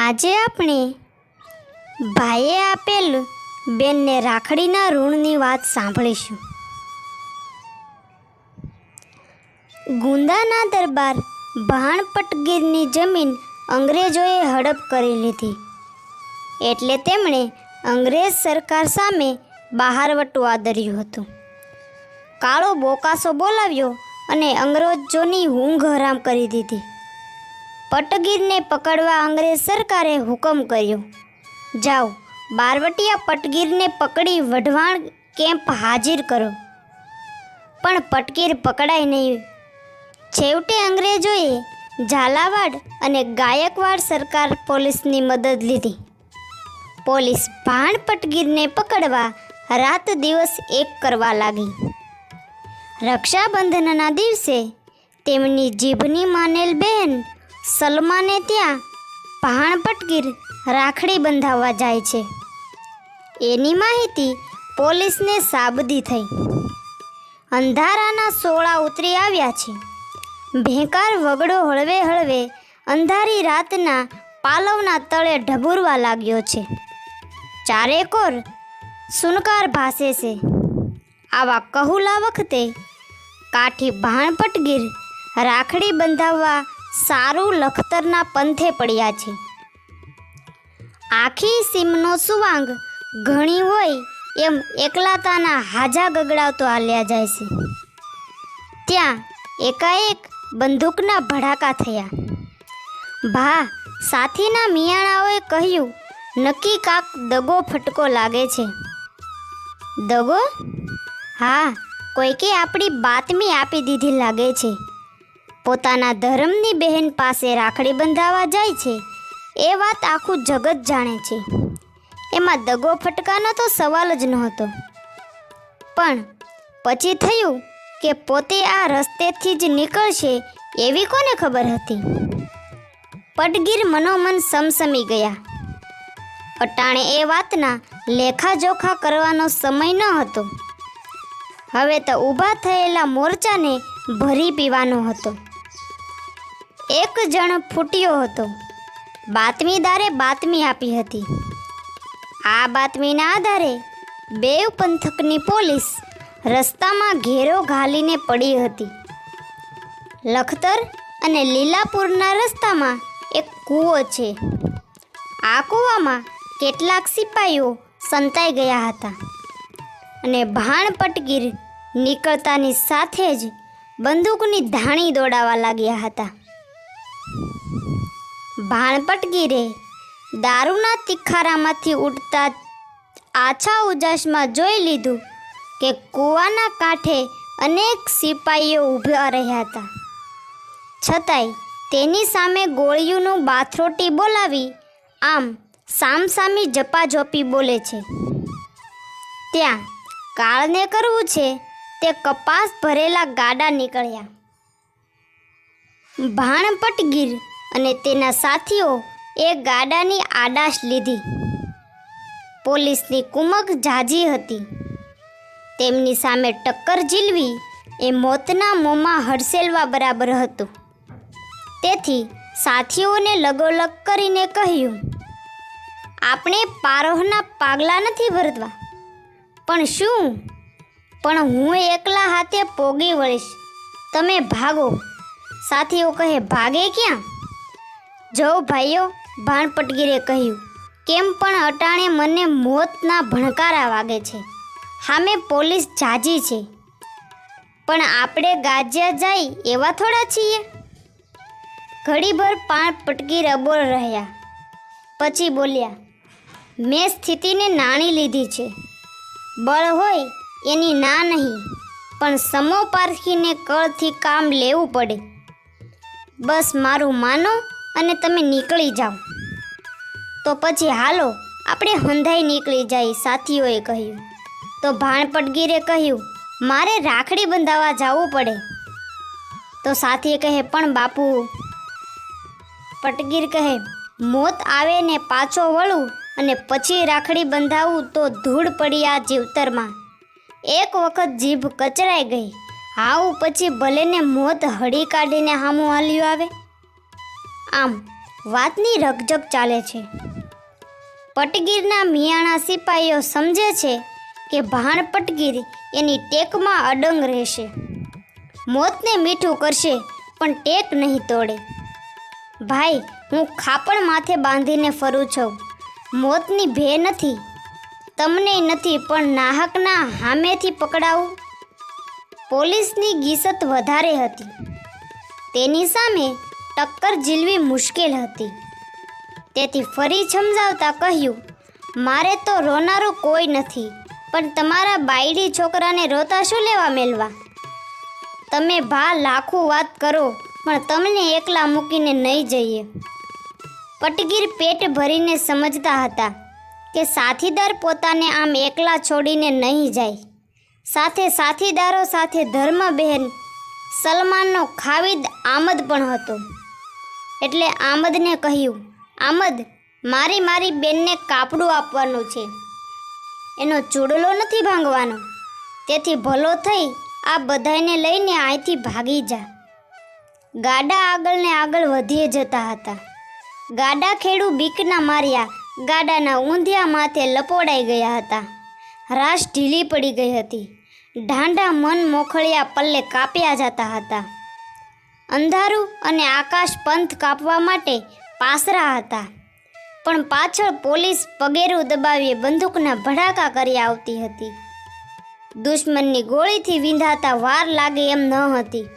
આજે આપણે ભાઈએ આપેલ બેનને રાખડીના ઋણની વાત સાંભળીશું. ગુંદાના દરબાર ભાણપટગીરની જમીન અંગ્રેજોએ હડપ કરી લીધી. એટલે તેમણે અંગ્રેજ સરકાર સામે બહારવટું આદર્યું હતું. કાળો બોકાસો બોલાવ્યો અને અંગ્રેજોની ઊંઘ હરામ કરી દીધી. પટગીરને પકડવા અંગ્રેજ સરકારે હુકમ કર્યો. જાઓ, બારવટિયા પટગીરને પકડી વઢવાણ કેમ્પ હાજર કરો. પણ પટગીર પકડાય નહીં. છેવટે અંગ્રેજોએ ઝાલાવાડ અને ગાયકવાડ સરકાર પોલીસની મદદ લીધી. પોલીસ ભાણ પટગીરને પકડવા રાત દિવસ એક કરવા લાગી. રક્ષાબંધનના દિવસે તેમની જીભની માનેલ બહેન સલમાને ત્યાં ભાણ ગીર રાખડી બંધાવવા જાય છે. એની માહિતી પોલીસને સાબદી થઈ. અંધારાના સોળા ઉતરી આવ્યા છે. ભેંકાર વગડો હળવે હળવે અંધારી રાતના પાલવના તળે ઢબુરવા લાગ્યો છે. ચારેકોર સુનકાર ભાસે છે. આવા કહુલા વખતે કાઠી ભાણપટગીર રાખડી બંધાવવા સારું લખતરના પંથે પડ્યા છે. આખી સીમનો સુવાંગ ઘણી હોય એમ એકલાતાના હાજા ગગડાવતો હાલ્યા જાય છે. ત્યાં એકાએક બંદૂકના ભડાકા થયા. ભા સાથીના મિયાણાઓએ કહ્યું, નક્કી કાક દગો ફટકો લાગે છે. દગો? હા, કોઈકે આપણી બાતમી આપી દીધી લાગે છે. પોતાના ધર્મની બહેન પાસે રાખડી બંધાવા જાય છે. એ વાત આખું જગત જાણે છે. એમાં દગો ફટકાનો તો સવાલ જ નહોતો. પણ પછી થયું કે પોતે આ રસ્તેથી જ નીકળશે એવી કોને ખબર હતી? પટગીર મનોમન સમસમી ગયા. અટાણે એ વાતના લેખાજોખા કરવાનો સમય ન હતો. હવે તો ઊભા થયેલા મોરચાને ભરી પીવાનો હતો. એક જણ ફૂટ્યો હતો. બાતમીદારે બાતમી આપી હતી. આ બાતમીના આધારે બેવ પંથકની પોલીસ રસ્તામાં ઘેરો ઘાલીને પડી હતી. લખતર અને લીલાપુરના રસ્તામાં એક કૂવો છે. આ કૂવામાં કેટલાક સિપાહીઓ સંતાઈ ગયા હતા અને ભાણ પટગીર નીકળતાની સાથે જ બંદૂકની ધાણી દોડાવા લાગ્યા હતા. ભાણપટગીરે દારૂના તિખારામાંથી ઉડતા આછા ઉજાસમાં જોઈ લીધું કે કૂવાના કાંઠે અનેક સિપાહીઓ ઊભા રહ્યા હતા. છતાંય તેની સામે ગોળીઓનું બાથરોટી બોલાવી આમ સામસામી જપાઝપી બોલે છે. ત્યાં કાળને કરવું છે તે કપાસ ભરેલા ગાડા નીકળ્યા. ભાણપટગીર અને તેના સાથીઓ એ ગાડાની આડાશ લીધી. પોલીસની કુમક જાજી હતી. તેમની સામે ટક્કર ઝીલવી એ મોતના મોંમાં હડસેલવા બરાબર હતું. તેથી સાથીઓને લગોલગ કરીને કહ્યું, આપણે પારોહના પાગલા નથી ભરતવા. પણ શું? પણ હું એકલા હાથે પોગી વળીશ. તમે ભાગો. સાથીઓ કહે, ભાગે ક્યાં? જો ભાઈઓ ભાણપટગીરે કહ્યું, કેમ પણ અટાણે મને મોતના ભણકારા વાગે છે? સામે પોલીસ જાજી છે. પણ આપણે ગાજ્યા જાય એવા થોડા છીએ. ઘડીભર પાણ પટકી અબોલ રહ્યા. પછી બોલ્યા, મેં સ્થિતિને નાણી લીધી છે. બળ હોય એની ના નહીં, પણ સમો પારખીને કળથી કામ લેવું પડે. બસ મારું માનો અને તમે નીકળી જાઓ. તો પછી હાલો, આપણે હંધાઈ નીકળી જાય, સાથીઓએ કહ્યું. તો ભાણપટગીરે કહ્યું, મારે રાખડી બંધાવવા જવું પડે. તો સાથીએ કહે, પણ બાપુ. પટગીર કહે, મોત આવે ને પાછો વળું અને પછી રાખડી બંધાવું તો ધૂળ પડી આ જીવતરમાં. એક વખત જીભ કચરાઈ ગઈ. આવું પછી ભલે ને મોત હળી કાઢીને હામું હાલ્યું આવે. આમ, વાતની રકઝક ચાલે છે. પટગીરના મિયાણા સિપાહીઓ સમજે છે કે ભાણ પટગીર એની ટેકમાં અડંગ રહેશે. મોતને મીઠું કરશે, પણ ટેક નહીં તોડે. ભાઈ, હું ખાપણ માથે બાંધીને ફરું છું. મોતની ભે નથી. તમને નથી, પણ નાહકના હામેથી પકડાવું? પોલીસની ગીસત વધારે હતી. તેની સામે ટક્કર ઝીલવી મુશ્કેલ હતી. તેથી ફરી સમજાવતા કહ્યું, મારે તો રોનારું કોઈ નથી, પણ તમારા બાયડી છોકરાને રોતા શું લેવા મેલવા? તમે ભા લાખું વાત કરો, પણ તમને એકલા મૂકીને નહીં જઈએ. પટગીર પેટ ભરીને સમજતા હતા કે સાથીદાર પોતાને આમ એકલા છોડીને નહીં જાય. સાથે સાથીદારો સાથે ધર્મબહેન સલમાનનો ખાવિદ આમદ પણ હતો. એટલે આમદને કહ્યું, આમદ, મારી મારી બેનને કાપડું આપવાનું છે. એનો ચૂડલો નથી ભાંગવાનો. તેથી ભલો થઈ આ બધાને લઈને અહીંથી ભાગી જા. ગાડા આગળ ને આગળ વધીએ જતા હતા. ગાડા ખેડૂ બીકના માર્યા, ગાડાના ઊંધિયા માથે લપોડાઈ ગયા હતા. રાશ ઢીલી પડી ગઈ હતી. ઢાંઢા મન મોખળિયા પલ્લે કાપ્યા જતા હતા. અંધારું અને આકાશ પંથ કાપવા માટે પાસરા હતા. પણ પાછળ પોલીસ પગેરું દબાવીએ બંદૂકના ભડાકા કરી આવતી હતી. દુશ્મનની ગોળીથી વિંધાતા વાર લાગે એમ ન હતી.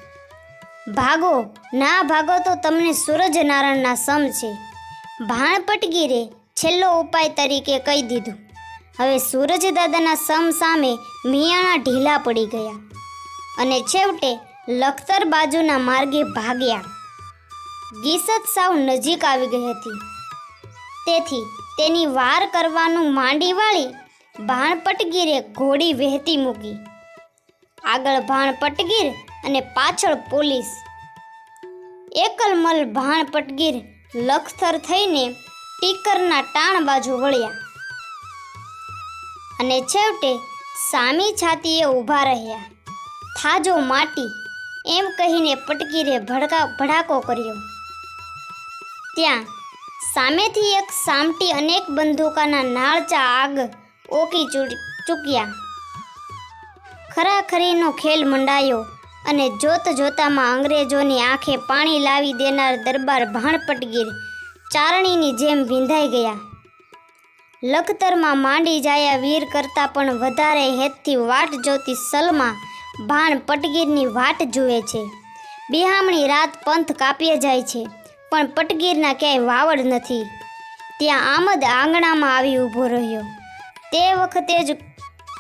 ભાગો, ના ભાગો તો તમને સૂરજનારાયણના સમ છે. ભાણ પટગીરે છેલ્લો ઉપાય તરીકે કહી દીધું. હવે સૂરજદાદાના સમ સામે મિયાણા ઢીલા પડી ગયા. અને છેવટે લખતર બાજુના માર્ગે ભાગ્યા. ગીસત સાવ નજીક આવી ગઈ હતી. તેથી તેની વાર કરવાનું માંડી વાળી ભાણપટગીરે ઘોડી વહેતી મૂકી. આગળ ભાણ પટગીર અને પાછળ પોલીસ. એકલમલ ભાણપટગીર લખતર થઈને ટીકરના ટાણ બાજુ વળ્યા. અને છેવટે સામી છાતીએ ઊભા રહ્યા. થાજો માટી એમ કહીને પટકીરે ભડકા ભડાકો કર્યો. ત્યાં સામેથી એક સામટી અનેક બંદૂકાના નાળચા આગ ઓકી ચૂક્યા. ખરાખરીનો ખેલ મંડાયો અને જોત જોતામાં અંગ્રેજોની આંખે પાણી લાવી દેનાર દરબાર ભાણપટગીર ચારણીની જેમ વિંધાઈ ગયા. લખતરમાં માંડી જાયા વીર કરતાં પણ વધારે હેતથી વાટ જોતી સલમા ભાણ પટગીરની વાટ જુએ છે. બિહામણી રાત પંથ કાપીએ જાય છે, પણ પટગીરના ક્યાંય વાવડ નથી. ત્યાં આમદ આંગણામાં આવી ઊભો રહ્યો. તે વખતે જ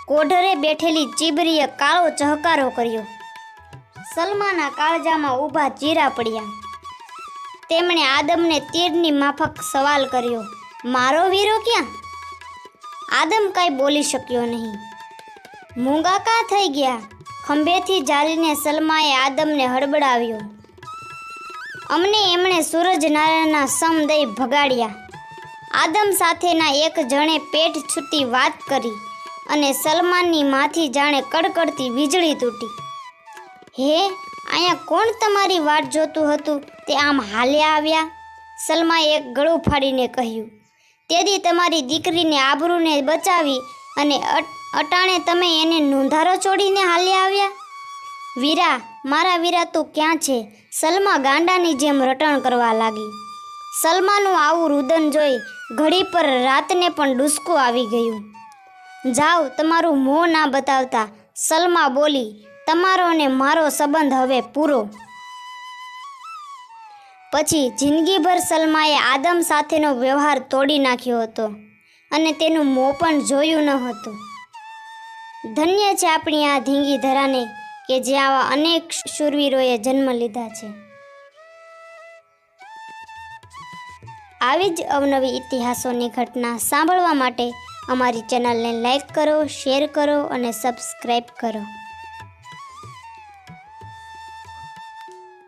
કોઢરે બેઠેલી ચીબરીએ કાળો ચહકારો કર્યો. સલમાના કાળજામાં ઊભા ચીરા પડ્યા. તેમણે આદમને તીરની માફક સવાલ કર્યો, મારો વીરો ક્યાં? આદમ કાંઈ બોલી શક્યો નહીં. મૂંગા કા થઈ ગયા? ખંભેથી જાલીને સલમાએ આદમને હડબડાવ્યો અમને એમણે સૂરજનારાયણના સમ દઈ ભગાડ્યા. આદમ સાથેના એક જણે પેટ છૂટી વાત કરી અને સલમાનની માથી જાણે કડકડતી વીજળી તૂટી. હે, અહીંયા કોણ તમારી વાટ જોતું હતું? તે આમ હાલ્યા આવ્યા? સલમાએ એક ગળું ફાડીને કહ્યું. તેથી તમારી દીકરીને આબરૂને બચાવી અને અટ- અટાણે તમે એને નોંધારો છોડીને હાલ્યા આવ્યા? વીરા, મારા વીરા તું ક્યાં છે? સલમા ગાંડાની જેમ રટણ કરવા લાગી. સલમાનું આવું રુદન જોઈ ઘડી પર રાતને પણ ડૂસકું આવી ગયું. જાઓ તમારું મોં ના બતાવતા સલમા બોલી, તમારો ને મારો સંબંધ હવે પૂરો. પછી જિંદગીભર સલમાએ આદમ સાથેનો વ્યવહાર તોડી નાખ્યો હતો અને તેનું મોં પણ જોયું ન હતું. ધન્ય છે આપણી આ ધીંગી ધરાને કે જે આવા અનેક શૂરવીરોએ જન્મ લીધા છે. આવી જ અવનવી ઇતિહાસોની ઘટના સાંભળવા માટે અમારી ચેનલને લાઈક કરો, શેર કરો અને સબસ્ક્રાઈબ કરો.